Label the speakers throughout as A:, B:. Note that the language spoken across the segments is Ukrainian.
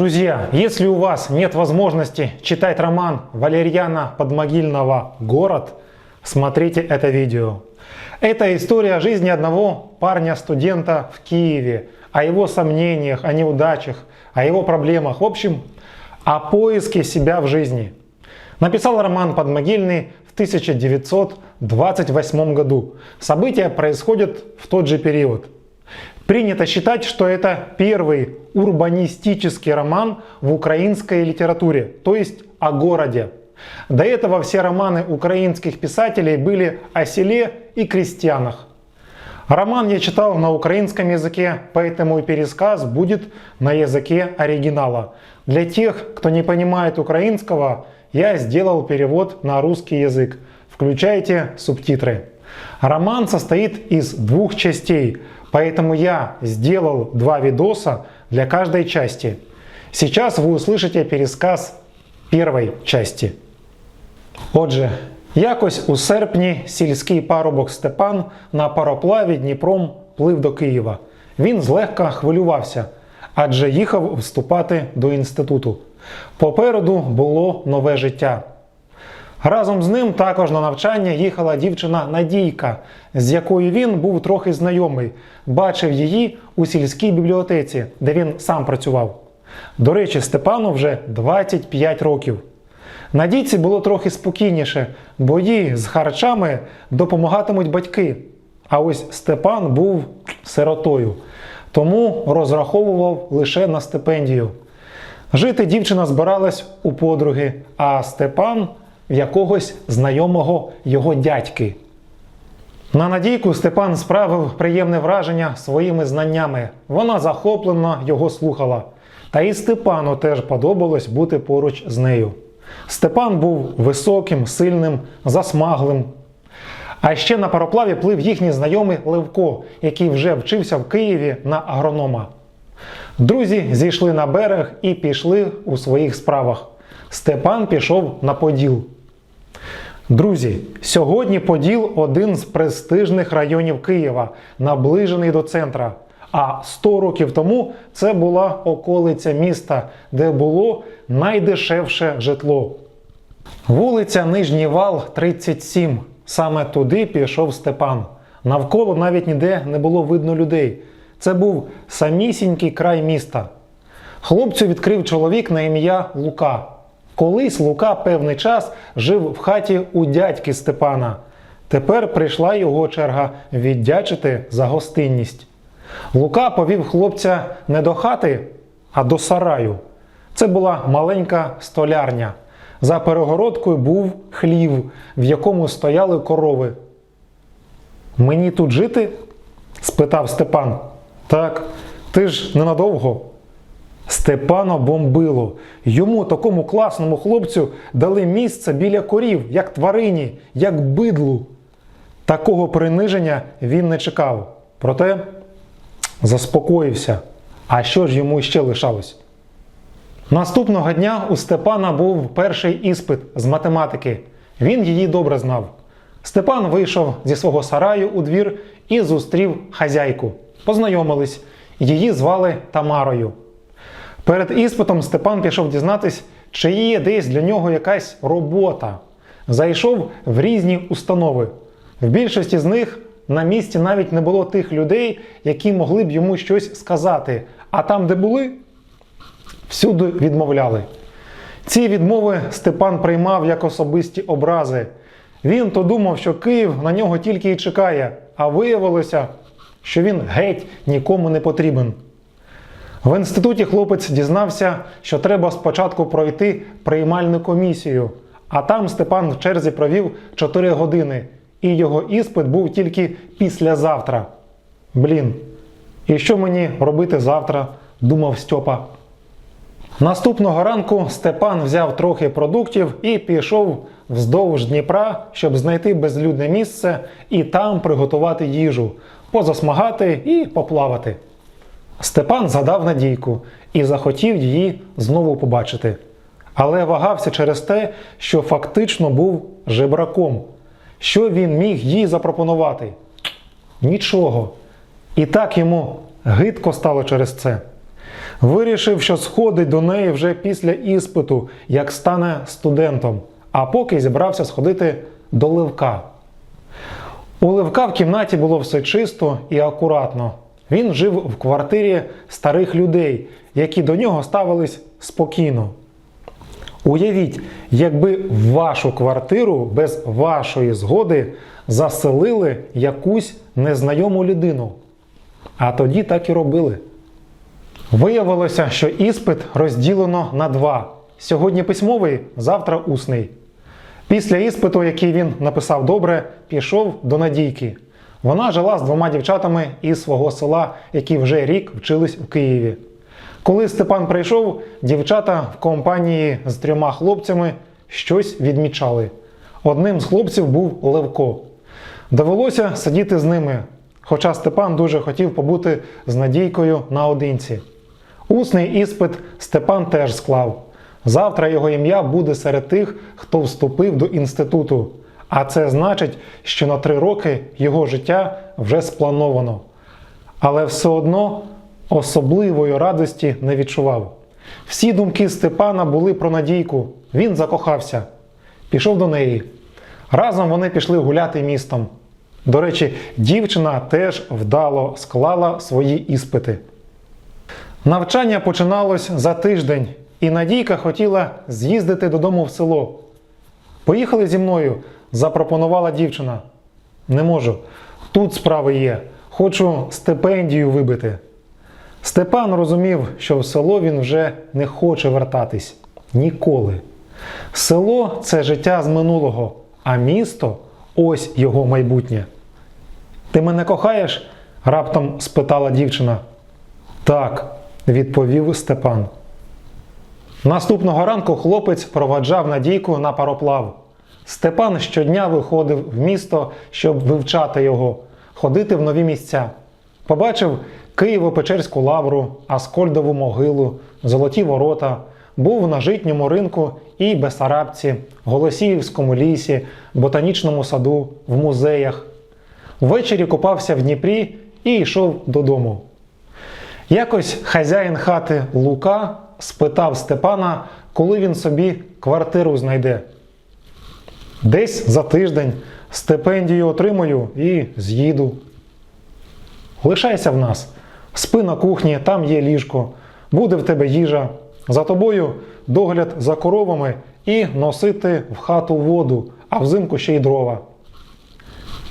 A: Друзья, если у вас нет возможности читать роман Валерьяна Подмогильного «Город», смотрите это видео. Это история жизни одного парня-студента в Киеве, о его сомнениях, о неудачах, о его проблемах, в общем, о поиске себя в жизни. Написал роман Подмогильный в 1928 году. События происходят в тот же период. Принято считать, что это первый урбанистический роман в украинской литературе, то есть о городе. До этого все романы украинских писателей были о селе и крестьянах. Роман я читал на украинском языке, поэтому и пересказ будет на языке оригинала. Для тех, кто не понимает украинского, я сделал перевод на русский язык. Включайте субтитры. Роман состоит из двух частей, поэтому я сделал два видоса для каждой части. Сейчас вы услышите пересказ первой части. Отже, якось у серпні сільський парубок Степан на пароплаві Дніпром плив до Києва. Він злегка хвилювався, адже їхав вступати до інституту. Попереду було нове життя. Разом з ним також на навчання їхала дівчина Надійка, з якою він був трохи знайомий, бачив її у сільській бібліотеці, де він сам працював. До речі, Степану вже 25 років. Надійці було трохи спокійніше, бо їй з харчами допомагатимуть батьки. А ось Степан був сиротою, тому розраховував лише на стипендію. Жити дівчина збиралась у подруги, а Степан в якогось знайомого його дядьки. На Надійку Степан справив приємне враження своїми знаннями. Вона захоплено його слухала. Та і Степану теж подобалось бути поруч з нею. Степан був високим, сильним, засмаглим. А ще на пароплаві плив їхній знайомий Левко, який вже вчився в Києві на агронома. Друзі зійшли на берег і пішли у своїх справах. Степан пішов на Поділ. Друзі, сьогодні Поділ один з престижних районів Києва, наближений до центра. А 100 років тому це була околиця міста, де було найдешевше житло. Вулиця Нижній Вал, 37. Саме туди пішов Степан. Навколо навіть ніде не було видно людей. Це був самісінький край міста. Хлопцю відкрив чоловік на ім'я Лука. Колись Лука певний час жив в хаті у дядьки Степана. Тепер прийшла його черга віддячити за гостинність. Лука повів хлопця не до хати, а до сараю. Це була маленька столярня. За перегородкою був хлів, в якому стояли корови. Мені тут жити? спитав Степан. Так, ти ж ненадовго. Степана бомбило. Йому, такому класному хлопцю, дали місце біля корів, як тварині, як бидлу. Такого приниження він не чекав. Проте заспокоївся. А що ж йому ще лишалось? Наступного дня у Степана був перший іспит з математики. Він її добре знав. Степан вийшов зі свого сараю у двір і зустрів хазяйку. Познайомились. Її звали Тамарою. Перед іспитом Степан пішов дізнатись, чи є десь для нього якась робота. Зайшов в різні установи. В більшості з них на місці навіть не було тих людей, які могли б йому щось сказати. А там, де були, всюди відмовляли. Ці відмови Степан приймав як особисті образи. Він то думав, що Київ на нього тільки і чекає, а виявилося, що він геть нікому не потрібен. В інституті хлопець дізнався, що треба спочатку пройти приймальну комісію, а там Степан в черзі провів 4 години, і його іспит був тільки післязавтра. Блін, і що мені робити завтра? думав Стьопа. Наступного ранку Степан взяв трохи продуктів і пішов вздовж Дніпра, щоб знайти безлюдне місце і там приготувати їжу, позасмагати і поплавати. Степан згадав Надійку і захотів її знову побачити. Але вагався через те, що фактично був жебраком. Що він міг їй запропонувати? Нічого. І так йому гидко стало через це. Вирішив, що сходить до неї вже після іспиту, як стане студентом, а поки зібрався сходити до Левка. У Левка в кімнаті було все чисто і акуратно. Він жив в квартирі старих людей, які до нього ставились спокійно. Уявіть, якби в вашу квартиру без вашої згоди заселили якусь незнайому людину. А тоді так і робили. Виявилося, що іспит розділено на два: сьогодні письмовий, завтра усний. Після іспиту, який він написав добре, пішов до Надійки. Вона жила з двома дівчатами із свого села, які вже рік вчились в Києві. Коли Степан прийшов, дівчата в компанії з трьома хлопцями щось відмічали. Одним з хлопців був Левко. Довелося сидіти з ними, хоча Степан дуже хотів побути з Надійкою наодинці. Усний іспит Степан теж склав. Завтра його ім'я буде серед тих, хто вступив до інституту. А це значить, що на три роки його життя вже сплановано. Але все одно особливої радості не відчував. Всі думки Степана були про Надійку. Він закохався, пішов до неї. Разом вони пішли гуляти містом. До речі, дівчина теж вдало склала свої іспити. Навчання починалось за тиждень, і Надійка хотіла з'їздити додому в село. Поїхали зі мною, запропонувала дівчина. Не можу. Тут справи є. Хочу стипендію вибити. Степан розумів, що в село він вже не хоче вертатись ніколи. Село це життя з минулого, а місто ось його майбутнє. Ти мене кохаєш? раптом спитала дівчина. Так, відповів Степан. Наступного ранку хлопець проваджав Надійку на пароплав. Степан щодня виходив в місто, щоб вивчати його, ходити в нові місця. Побачив Києво-Печерську лавру, Аскольдову могилу, Золоті ворота, був на житньому ринку і Бесарабці, Голосіївському лісі, Ботанічному саду, в музеях. Ввечері купався в Дніпрі і йшов додому. Якось хазяїн хати Лука спитав Степана, коли він собі квартиру знайде. Десь за тиждень стипендію отримую і з'їду. Лишайся в нас, спи на кухні, там є ліжко, буде в тебе їжа. За тобою догляд за коровами і носити в хату воду, а взимку ще й дрова.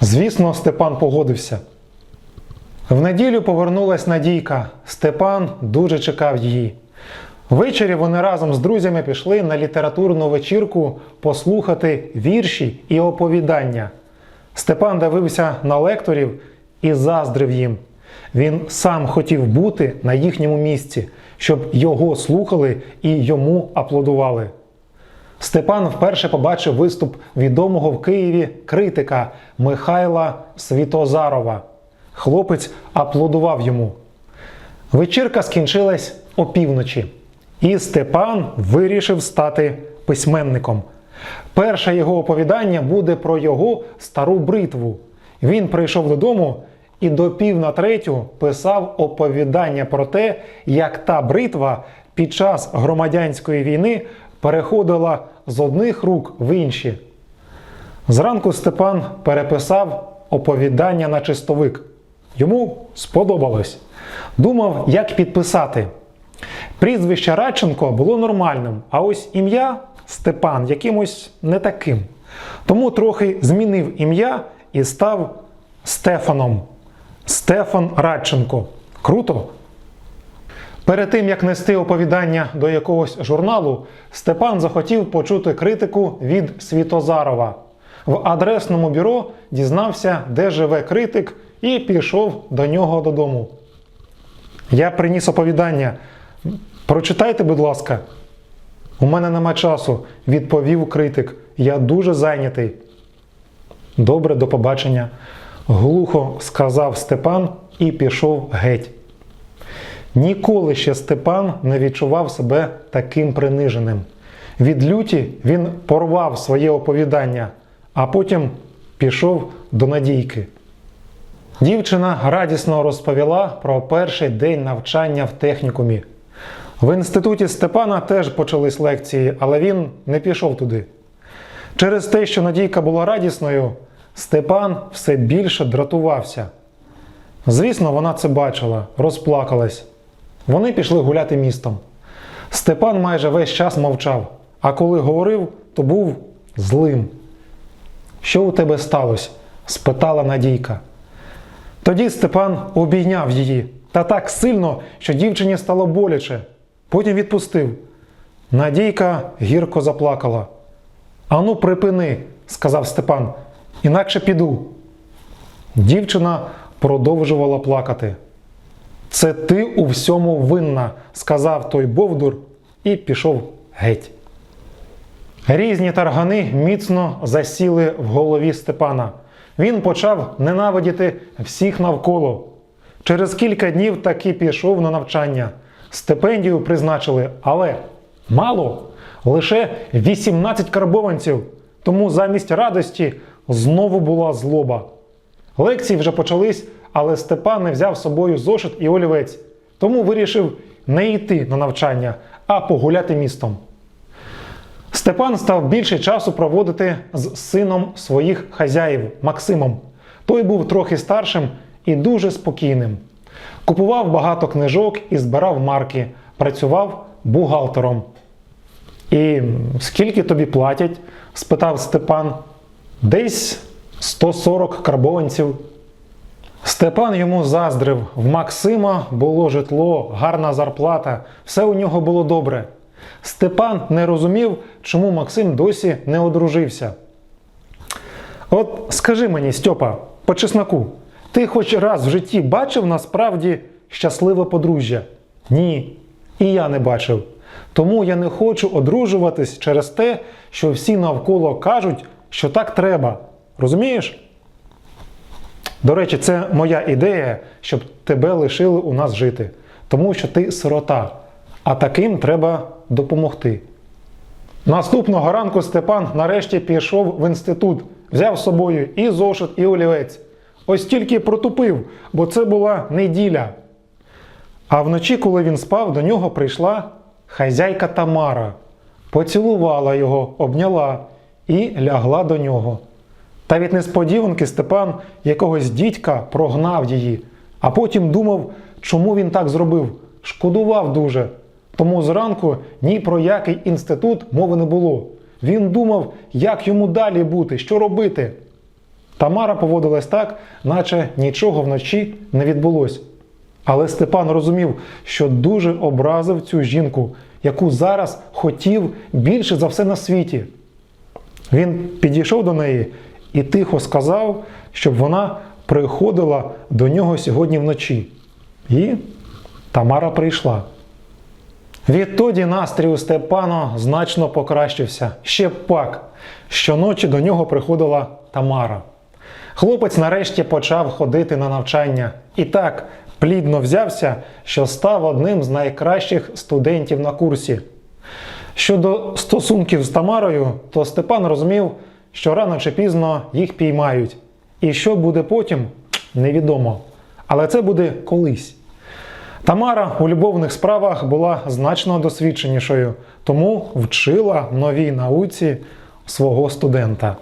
A: Звісно, Степан погодився. В неділю повернулась Надійка. Степан дуже чекав її. Ввечері вони разом з друзями пішли на літературну вечірку послухати вірші і оповідання. Степан дивився на лекторів і заздрив їм. Він сам хотів бути на їхньому місці, щоб його слухали і йому аплодували. Степан вперше побачив виступ відомого в Києві критика Михайла Світозарова. Хлопець аплодував йому. Вечірка скінчилась опівночі, і Степан вирішив стати письменником. Перше його оповідання буде про його стару бритву. Він прийшов додому і до пів на третю писав оповідання про те, як та бритва під час громадянської війни переходила з одних рук в інші. Зранку Степан переписав оповідання на чистовик. Йому сподобалось. Думав, як підписати. Прізвище Радченко було нормальним, а ось ім'я Степан якимось не таким. Тому трохи змінив ім'я і став Стефаном. Стефан Радченко. Круто? Перед тим як нести оповідання до якогось журналу, Степан захотів почути критику від Світозарова. В адресному бюро дізнався, де живе критик, і пішов до нього додому. Я приніс оповідання. Прочитайте, будь ласка. У мене нема часу, відповів критик. Я дуже зайнятий. Добре, до побачення. Глухо сказав Степан і пішов геть. Ніколи ще Степан не відчував себе таким приниженим. Від люті він порвав своє оповідання, а потім пішов до Надійки. Дівчина радісно розповіла про перший день навчання в технікумі. В інституті Степана теж почались лекції, але він не пішов туди. Через те, що Надійка була радісною, Степан все більше дратувався. Звісно, вона це бачила, розплакалась. Вони пішли гуляти містом. Степан майже весь час мовчав, а коли говорив, то був злим. Що у тебе сталося? спитала Надійка. Тоді Степан обійняв її та так сильно, що дівчині стало боляче. Потім відпустив. Надійка гірко заплакала. Ану, припини, сказав Степан, інакше піду. Дівчина продовжувала плакати. Це ти у всьому винна, сказав той Бовдур і пішов геть. Різні таргани міцно засіли в голові Степана. Він почав ненавидіти всіх навколо. Через кілька днів таки пішов на навчання. Стипендію призначили, але мало лише 18 карбованців. Тому замість радості знову була злоба. Лекції вже почались, але Степан не взяв з собою зошит і олівець, тому вирішив не йти на навчання, а погуляти містом. Степан став більше часу проводити з сином своїх хазяїв Максимом. Той був трохи старшим і дуже спокійним. Купував багато книжок і збирав марки, працював бухгалтером. І скільки тобі платять? спитав Степан. Десь 140 карбованців. Степан йому заздрив. В Максима було житло, гарна зарплата, все у нього було добре. Степан не розумів, чому Максим досі не одружився. От скажи мені, Стьопа, по чесноку, ти хоч раз в житті бачив насправді щасливе подружжя? Ні, і я не бачив. Тому я не хочу одружуватись через те, що всі навколо кажуть, що так треба. Розумієш? До речі, це моя ідея, щоб тебе лишили у нас жити, тому що ти сирота, а таким треба допомогти. Наступного ранку Степан нарешті пішов в інститут, взяв з собою і зошит, і олівець. Ось тільки протупив, бо це була неділя. А вночі, коли він спав, до нього прийшла хазяйка Тамара, поцілувала його, обняла і лягла до нього. Та від несподіванки Степан якогось дідька прогнав її, а потім думав, чому він так зробив. Шкодував дуже. Тому зранку ні про який інститут мови не було. Він думав, як йому далі бути, що робити. Тамара поводилась так, наче нічого вночі не відбулось. Але Степан розумів, що дуже образив цю жінку, яку зараз хотів більше за все на світі. Він підійшов до неї і тихо сказав, щоб вона приходила до нього сьогодні вночі. І Тамара прийшла. Відтоді настрій у Степана значно покращився. Ще пак. Щоночі до нього приходила Тамара. Хлопець нарешті почав ходити на навчання і так плідно взявся, що став одним з найкращих студентів на курсі. Щодо стосунків з Тамарою, то Степан розумів, що рано чи пізно їх піймають. І що буде потім, невідомо. Але це буде колись. Тамара у любовних справах була значно досвідченішою, тому вчила новій науці свого студента.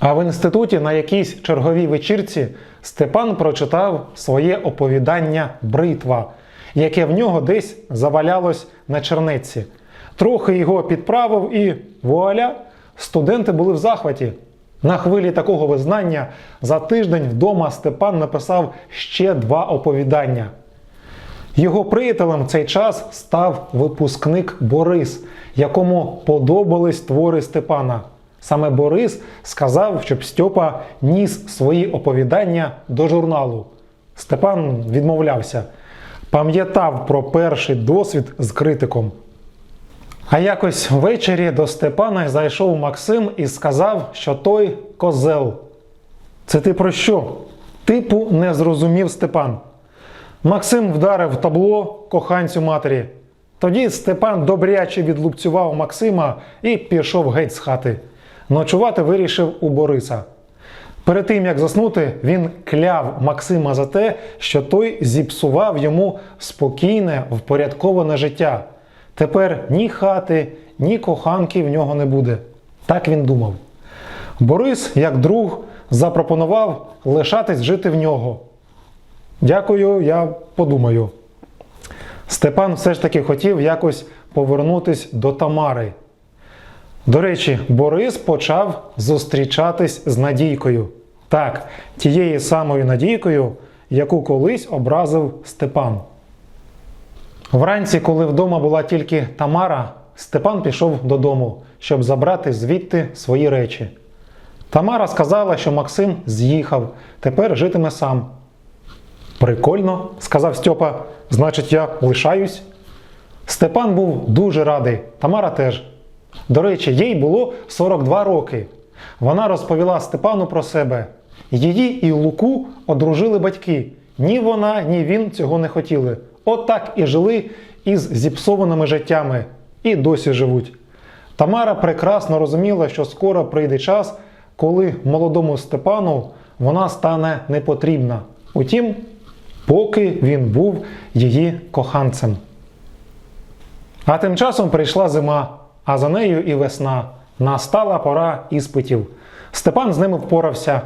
A: А в інституті на якійсь черговій вечірці Степан прочитав своє оповідання Бритва, яке в нього десь завалялось на чернеці. Трохи його підправив і вуаля, студенти були в захваті. На хвилі такого визнання за тиждень вдома Степан написав ще два оповідання. Його приятелем в цей час став випускник Борис, якому подобались твори Степана. Саме Борис сказав, щоб Стьопа ніс свої оповідання до журналу. Степан відмовлявся, пам'ятав про перший досвід з критиком. А якось ввечері до Степана зайшов Максим і сказав, що той козел. Це ти про що? Типу не зрозумів Степан. Максим вдарив табло коханцю матері. Тоді Степан добряче відлупцював Максима і пішов геть з хати. Ночувати вирішив у Бориса. Перед тим як заснути, він кляв Максима за те, що той зіпсував йому спокійне, впорядковане життя. Тепер ні хати, ні коханки в нього не буде. Так він думав. Борис, як друг, запропонував лишатись жити в нього. Дякую, я подумаю. Степан все ж таки хотів якось повернутись до Тамари. До речі, Борис почав зустрічатись з Надійкою. Так, тією самою Надійкою, яку колись образив Степан. Вранці, коли вдома була тільки Тамара, Степан пішов додому, щоб забрати звідти свої речі. Тамара сказала, що Максим з'їхав, тепер житиме сам. Прикольно, сказав Стьопа, значить, я лишаюсь. Степан був дуже радий, Тамара теж. До речі, їй було 42 роки. Вона розповіла Степану про себе. Її і Луку одружили батьки. Ні вона, ні він цього не хотіли. От і жили із зіпсованими життями. І досі живуть. Тамара прекрасно розуміла, що скоро прийде час, коли молодому Степану вона стане непотрібна. Утім, поки він був її коханцем. А тим часом прийшла зима, а за нею і весна. Настала пора іспитів. Степан з ними впорався.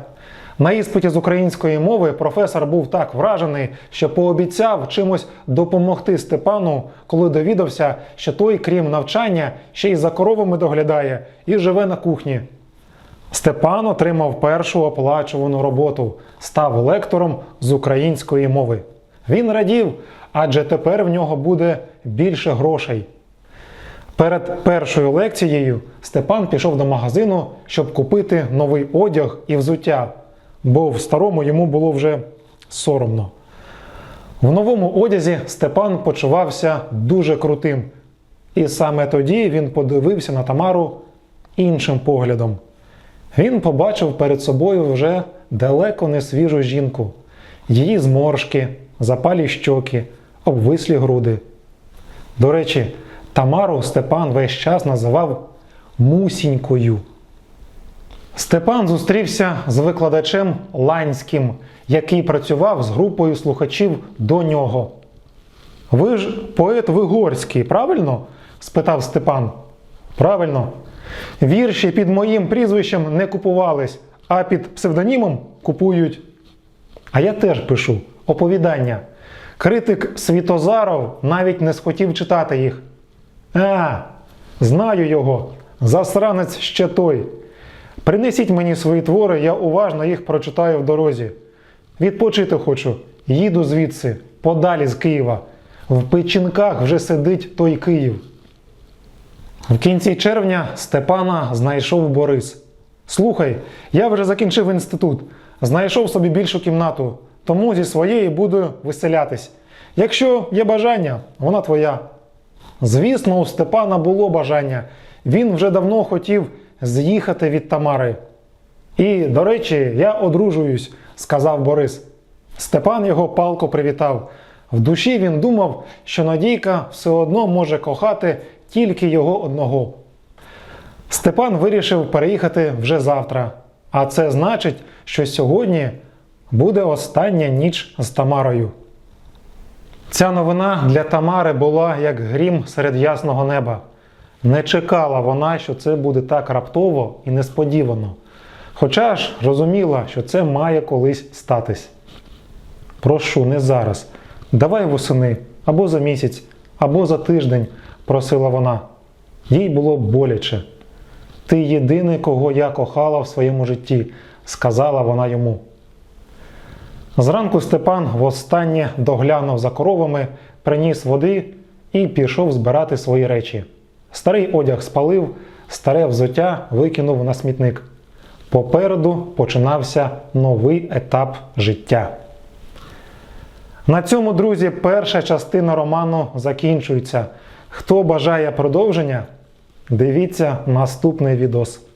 A: На іспиті з української мови професор був так вражений, що пообіцяв чимось допомогти Степану, коли довідався, що той, крім навчання, ще й за коровами доглядає і живе на кухні. Степан отримав першу оплачувану роботу, став лектором з української мови. Він радів, адже тепер в нього буде більше грошей. Перед першою лекцією Степан пішов до магазину, щоб купити новий одяг і взуття, бо в старому йому було вже соромно. В новому одязі Степан почувався дуже крутим. І саме тоді він подивився на Тамару іншим поглядом. Він побачив перед собою вже далеко не свіжу жінку, її зморшки, запалі щоки, обвислі груди. До речі, Тамару Степан весь час називав Мусінькою. Степан зустрівся з викладачем Ланським, який працював з групою слухачів до нього. Ви ж поет Вигорський, правильно? спитав Степан. Правильно. Вірші під моїм прізвищем не купувались, а під псевдонімом купують. А я теж пишу оповідання. Критик Світозаров навіть не схотів читати їх. А, знаю його, засранець ще той. Принесіть мені свої твори, я уважно їх прочитаю в дорозі. Відпочити хочу, їду звідси, подалі з Києва. В печінках вже сидить той Київ. В кінці червня Степана знайшов Борис. Слухай, я вже закінчив інститут, знайшов собі більшу кімнату, тому зі своєї буду виселятись. Якщо є бажання, вона твоя. Звісно, у Степана було бажання. Він вже давно хотів з'їхати від Тамари. І, до речі, я одружуюсь, сказав Борис. Степан його палко привітав. В душі він думав, що Надійка все одно може кохати тільки його одного. Степан вирішив переїхати вже завтра. А це значить, що сьогодні буде остання ніч з Тамарою. Ця новина для Тамари була як грім серед ясного неба. Не чекала вона, що це буде так раптово і несподівано. Хоча ж розуміла, що це має колись статись. Прошу, не зараз. Давай восени, або за місяць, або за тиждень, просила вона. Їй було боляче. Ти єдиний, кого я кохала в своєму житті, сказала вона йому. Зранку Степан востаннє доглянув за коровами, приніс води і пішов збирати свої речі. Старий одяг спалив, старе взуття викинув на смітник. Попереду починався новий етап життя. На цьому, друзі, перша частина роману закінчується. Хто бажає продовження, дивіться наступний відос.